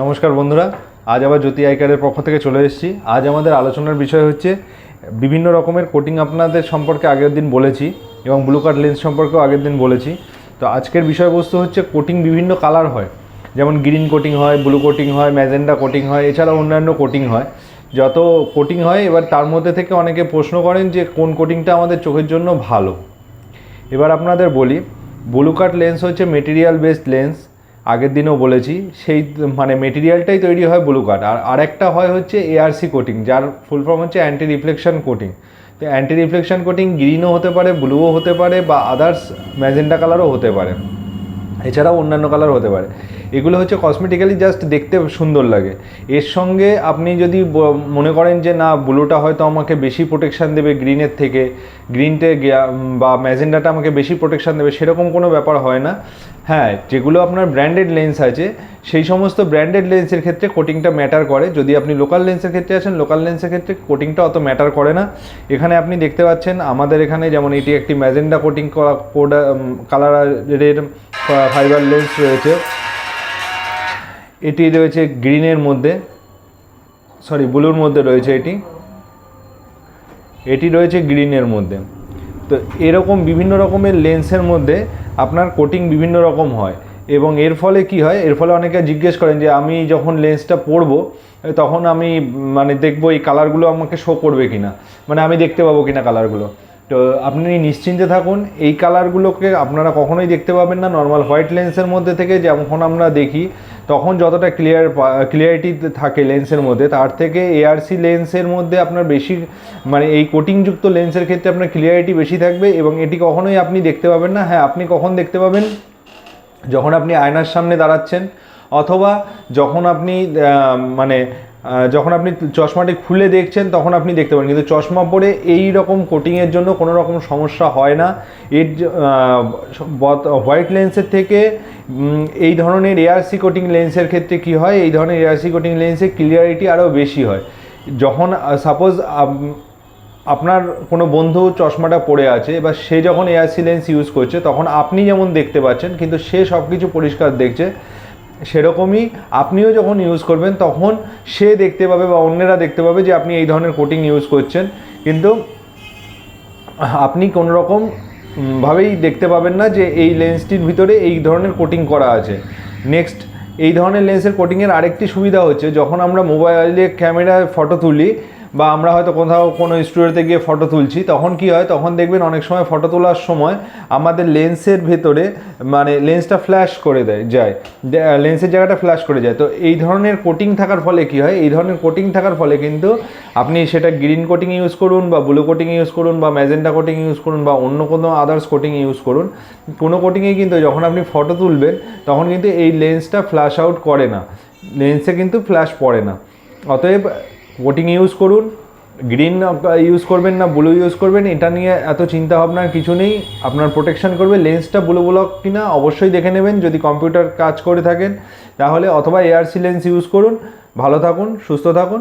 নমস্কার বন্ধুরা, আজ আবার জ্যোতি আইকারের পক্ষ থেকে চলে এসেছি। আজ আমাদের আলোচনার বিষয় হচ্ছে বিভিন্ন রকমের কোটিং আপনাদের সম্পর্কে আগের দিন বলেছি এবং ব্লু কার্ড লেন্স সম্পর্কেও আগের দিন বলেছি। তো আজকের বিষয়বস্তু হচ্ছে কোটিং বিভিন্ন কালার হয়। যেমন গ্রিন কোটিং হয় ব্লু কোটিং হয় ম্যাজেন্ডা কোটিং হয় এছাড়া অন্যান্য কোটিং হয়। যত কোটিং হয়, এবার তার মধ্যে থেকে অনেকে প্রশ্ন করেন যে কোন কোটিংটা আমাদের চোখের জন্য ভালো। এবার আপনাদের বলি ব্লু কাট লেন্স হচ্ছে মেটেরিয়াল বেসড লেন্স আগের দিনেও বলেছি, সেই মানে মেটেরিয়ালটাই তৈরি হয় ব্লু কার্ড আর আরেকটা হয় হচ্ছে এআরসি কোটিং যার ফুল ফর্ম হচ্ছে অ্যান্টি রিফ্লেকশন কোটিং তো অ্যান্টি রিফ্লেকশন কোটিং গ্রিনও হতে পারে ব্লুও হতে পারে, বা আদার্স ম্যাজেন্ডা কালারও হতে পারে। এছাড়াও অন্যান্য কালার হতে পারে। এগুলো হচ্ছে কসমেটিক্যালি জাস্ট দেখতে সুন্দর লাগে। এর সঙ্গে আপনি যদি মনে করেন যে না ব্লুটা হয়তো আমাকে বেশি প্রোটেকশান দেবে গ্রিনের থেকে গ্রিনটে বা ম্যাজেন্ডাটা আমাকে বেশি প্রোটেকশান দেবে, সেরকম কোনো ব্যাপার হয় না। হ্যাঁ যেগুলো আপনার ব্র্যান্ডেড লেন্স আছে, সেই সমস্ত ব্র্যান্ডেড লেন্সের ক্ষেত্রে কোটিংটা ম্যাটার করে। যদি আপনি লোকাল লেন্সের ক্ষেত্রে আছেন লোকাল লেন্সের ক্ষেত্রে কোটিংটা অত ম্যাটার করে না। এখানে আপনি দেখতে পাচ্ছেন, আমাদের এখানে যেমন এটি একটি ম্যাজেন্ডা কোটিং করা কোড কালারের ফাইবার লেন্স রয়েছে। এটি রয়েছে গ্রিনের মধ্যে সরি ব্লুর মধ্যে রয়েছে এটি। এটি রয়েছে গ্রিনের মধ্যে। তো এরকম বিভিন্ন রকমের লেন্সের মধ্যে আপনার কোটিং বিভিন্ন রকম হয় এবং এর ফলে কি হয়? এর ফলে অনেকে জিজ্ঞেস করেন যে, আমি যখন লেন্সটা পরবো, তখন আমি মানে দেখব এই কালারগুলো আমাকে শো করবে কিনা? মানে আমি দেখতে পাবো কিনা কালারগুলো তো আপনি নিশ্চিন্তে থাকুন, এই কালারগুলোকে আপনারা কখনোই দেখতে পাবেন না। নর্মাল হোয়াইট লেন্সের মধ্যে থেকে যখন আমরা দেখি, তখন যতটা ক্লিয়ার ক্লিয়ারিটি থাকে লেন্সের মধ্যে, তার থেকে এআরসি লেন্সের মধ্যে আপনার বেশি মানে এই কোটিংযুক্ত লেন্সের ক্ষেত্রে আপনার ক্লিয়ারিটি বেশি থাকবে এবং এটি কখনোই আপনি দেখতে পাবেন না। হ্যাঁ আপনি কখন দেখতে পাবেন? যখন আপনি আয়নার সামনে দাঁড়াচ্ছেন অথবা যখন আপনি মানে যখন আপনি চশমাটি খুলে দেখছেন, তখন আপনি দেখতে পারেন। কিন্তু চশমা পরে এই রকম কোটিংয়ের জন্য কোনো রকম সমস্যা হয় না। এর হোয়াইট লেন্সের থেকে এই ধরনের এআরসি কোটিং লেন্সের ক্ষেত্রে কি হয়? এই ধরনের এআরসি কোটিং লেন্সের ক্লিয়ারিটি আরও বেশি হয়। যখন সাপোজ আপনার কোনো বন্ধু চশমাটা পড়ে আছে, এবার সে যখন এআরসি লেন্স ইউজ করছে, তখন আপনি যেমন দেখতে পাচ্ছেন, কিন্তু সে সব কিছু পরিষ্কার দেখছে সেরকমই আপনিও যখন ইউজ করবেন, তখন সে দেখতে পাবে বা অন্যেরা দেখতে পাবে যে আপনি এই ধরনের কোটিং ইউজ করছেন। কিন্তু আপনি কোনো রকম ভাবেই দেখতে পাবেন না যে এই লেন্সটির ভিতরে এই ধরনের কোটিং করা আছে। নেক্সট এই ধরনের লেন্সের কোটিংয়ের আরেকটি সুবিধা হচ্ছে, যখন আমরা মোবাইলে ক্যামেরায় ফটো তুলি বা আমরা হয়তো কোথাও কোনো স্টুডিওতে গিয়ে ফটো তুলছি, তখন কি হয়? তখন দেখবেন অনেক সময় ফটো তোলার সময় আমাদের লেন্সের ভেতরে মানে লেন্সটা ফ্ল্যাশ করে দেয়, যায়। লেন্সের জায়গাটা ফ্ল্যাশ করে যায়। তো এই ধরনের কোটিং থাকার ফলে কি হয়? এই ধরনের কোটিং থাকার ফলে কিন্তু আপনি সেটা গ্রিন কোটিং ইউজ করুন বা ব্লু কোটিং ইউজ করুন বা ম্যাজেন্টা কোটিং ইউজ করুন বা অন্য কোনো আদার্স কোটিং ইউজ করুন, কোনো কোটিংয়ে কিন্তু যখন আপনি ফটো তুলবেন, তখন কিন্তু এই লেন্সটা ফ্ল্যাশ আউট করে না। লেন্সে কিন্তু ফ্ল্যাশ পড়ে না। অতএব কোটিং ইউজ করুন গ্রিন ইউজ করবেন না ব্লু ইউজ করবেন, এটা নিয়ে এত চিন্তা ভাবনার কিছু নেই। আপনার প্রোটেকশন করবে লেন্সটা ব্লু ব্লক কিনা অবশ্যই দেখে নেবেন, যদি কম্পিউটার কাজ করে থাকেন। তাহলে অথবা এআরসি লেন্স ইউজ করুন। ভালো থাকুন, সুস্থ থাকুন।